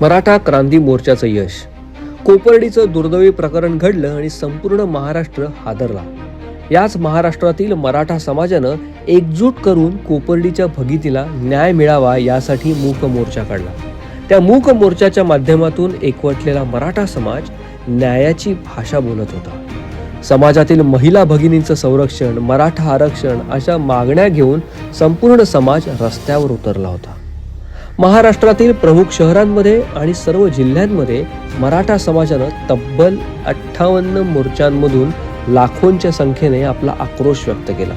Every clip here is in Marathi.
मराठा क्रांती मोर्चाचं यश. कोपर्डीचं दुर्दैवी प्रकरण घडलं आणि संपूर्ण महाराष्ट्र हादरला. याच महाराष्ट्रातील मराठा समाजानं एकजूट करून कोपर्डीच्या भगितीला न्याय मिळावा यासाठी मूक मोर्चा काढला. त्या मूक मोर्चाच्या माध्यमातून एकवटलेला मराठा समाज न्यायाची भाषा बोलत होता. समाजातील महिला भगिनींचं संरक्षण मराठा आरक्षण अशा मागण्या घेऊन संपूर्ण समाज रस्त्यावर उतरला होता. महाराष्ट्रातील प्रमुख शहरांमध्ये आणि सर्व जिल्ह्यांमध्ये मराठा समाजानं तब्बल अठ्ठावन्न मोर्चांमधून लाखोंच्या संख्येने आपला आक्रोश व्यक्त केला.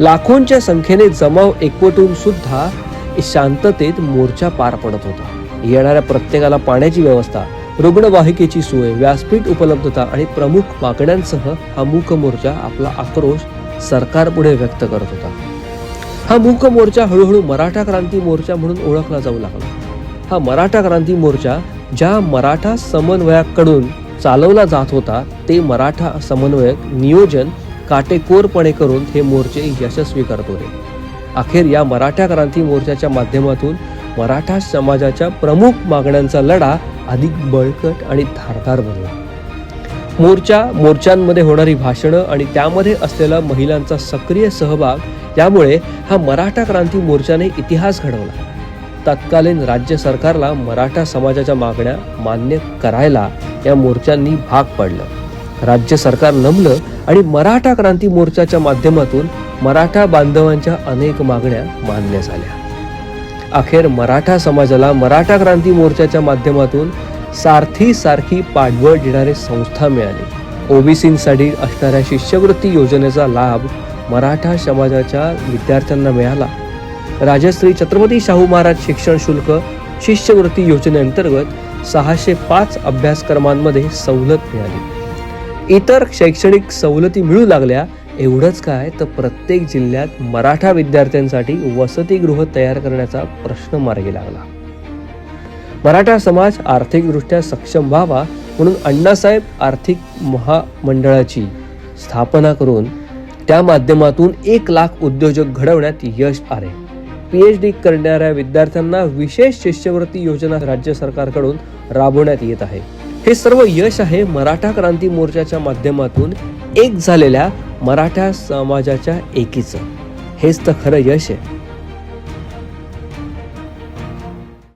लाखोंच्या संख्येने जमाव एकवटून सुद्धा शांततेत मोर्चा पार पडत होता. येणाऱ्या प्रत्येकाला पाण्याची व्यवस्था रुग्णवाहिकेची सोय व्यासपीठ उपलब्धता आणि प्रमुख मागण्यांसह हा मूक मोर्चा आपला आक्रोश सरकारपुढे व्यक्त करत होता. हा मूक मोर्चा हळूहळू मराठा क्रांती मोर्चा म्हणून ओळखला जाऊ लागला. हा मराठा क्रांती मोर्चा ज्या मराठा समन्वयाकडून चालवला जात होता ते मराठा समन्वयक नियोजन काटेकोरपणे करून हे मोर्चे यशस्वी करत होते. अखेर या मराठा क्रांती मोर्चाच्या माध्यमातून मराठा समाजाच्या प्रमुख मागण्यांचा लढा अधिक बळकट आणि धारदार बनला. मोर्चा मोर्चांमध्ये होणारी भाषणं आणि त्यामध्ये असलेला महिलांचा सक्रिय सहभाग यामुळे हा मराठा क्रांती मोर्चाने इतिहास घडवला. तत्कालीन राज्य सरकारला मराठा समाजाच्या मागण्या मान्य करायला या मोर्चांनी भाग पडलं. राज्य सरकार नमलं आणि मराठा क्रांती मोर्चाच्या माध्यमातून मराठा बांधवांच्या अनेक मागण्या मान्य झाल्या. अखेर मराठा समाजाला मराठा क्रांती मोर्चाच्या माध्यमातून सारथी सारखी पाठबळ देणारी संस्था मिळाली. ओबीसींसाठी असणाऱ्या शिष्यवृत्ती योजनेचा लाभ मराठा समाजाच्या विद्यार्थ्यांना मिळाला. राजश्री छत्रपती शाहू महाराज शिक्षण शुल्क शिष्यवृत्ती योजनेअंतर्गत सहाशे पाच अभ्यासक्रमांमध्ये सवलत मिळाली. इतर शैक्षणिक सवलती मिळू लागल्या एवढंच काय तर प्रत्येक जिल्ह्यात मराठा विद्यार्थ्यांसाठी वसतिगृह तयार करण्याचा प्रश्न मार्गी लागला. मराठा समाज आर्थिकदृष्ट्या सक्षम व्हावा म्हणून अण्णासाहेब आर्थिक महामंडळाची स्थापना करून त्या माध्यमातून एक लाख उद्योजक घडवण्यात यश आले. पी एच डी करणाऱ्या विद्यार्थ्यांना विशेष शिष्यवृत्ती योजना राज्य सरकारकडून राबवण्यात येत आहे. हे सर्व यश आहे मराठा क्रांती मोर्चाच्या माध्यमातून एक झालेल्या मराठा समाजाच्या एकीचं. हेच तर खरं यश आहे.